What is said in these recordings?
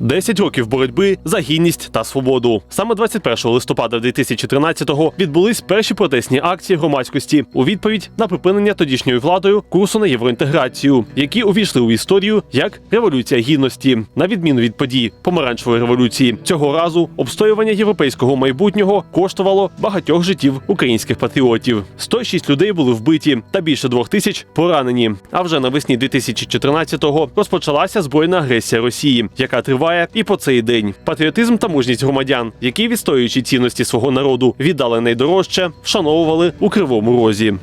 10 років боротьби за гідність та свободу. Саме 21 листопада 2013-го відбулись перші протестні акції громадськості у відповідь на припинення тодішньою владою курсу на євроінтеграцію, які увійшли у історію як революція гідності, на відміну від подій помаранчевої революції. Цього разу обстоювання європейського майбутнього коштувало багатьох життів українських патріотів. 106 людей були вбиті та більше двох тисяч поранені. А вже навесні 2014-го розпочалася збройна агресія Росії, яка триває і по цей день. Патріотизм та мужність громадян, які відстоюючи цінності свого народу, віддали найдорожче, вшановували у кривому розі.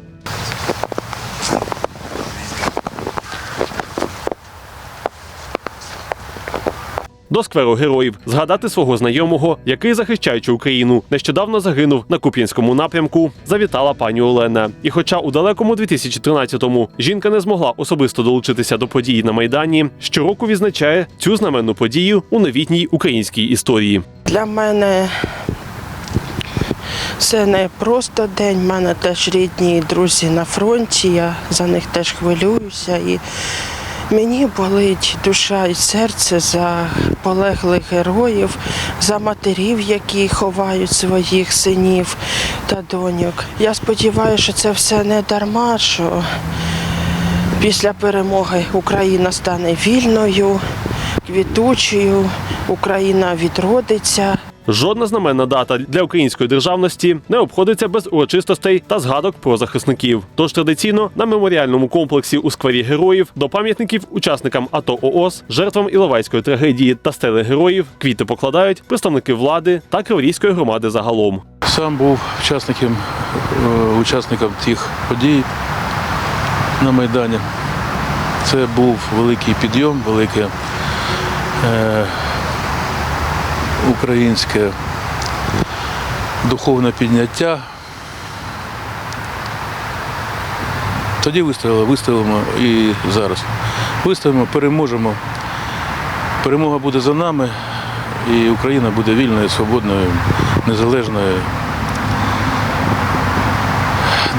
До скверу героїв згадати свого знайомого, який, захищаючи Україну, нещодавно загинув на Куп'янському напрямку. Завітала пані Олена. І, хоча у далекому 2013-му жінка не змогла особисто долучитися до подій на майдані, щороку відзначає цю знаменну подію у новітній українській історії. Для мене це не просто день. У мене теж рідні друзі на фронті. Я за них теж хвилююся. І мені болить душа і серце за полеглих героїв, за матерів, які ховають своїх синів та доньок. Я сподіваюся, що це все не дарма, що після перемоги Україна стане вільною, квітучою, Україна відродиться. Жодна знаменна дата для української державності не обходиться без урочистостей та згадок про захисників. Тож традиційно на меморіальному комплексі у сквері героїв до пам'ятників учасникам АТО ООС, жертвам Іловайської трагедії та стели героїв квіти покладають представники влади та криворізької громади загалом. Сам був учасником, е, учасником тих подій на Майдані. Це був великий підйом, велике е, українське духовне підняття. Тоді вистояли, вистоїмо і зараз. Вистоїмо, переможемо. Перемога буде за нами, і Україна буде вільною, свободною, незалежною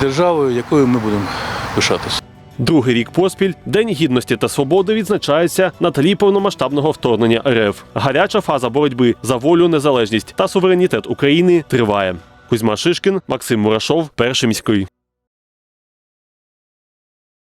державою, якою ми будемо пишатися. Другий рік поспіль День гідності та свободи відзначається на тлі повномасштабного вторгнення РФ. Гаряча фаза боротьби за волю, незалежність та суверенітет України триває. Кузьма Шишкін, Максим Мурашов, перший міський.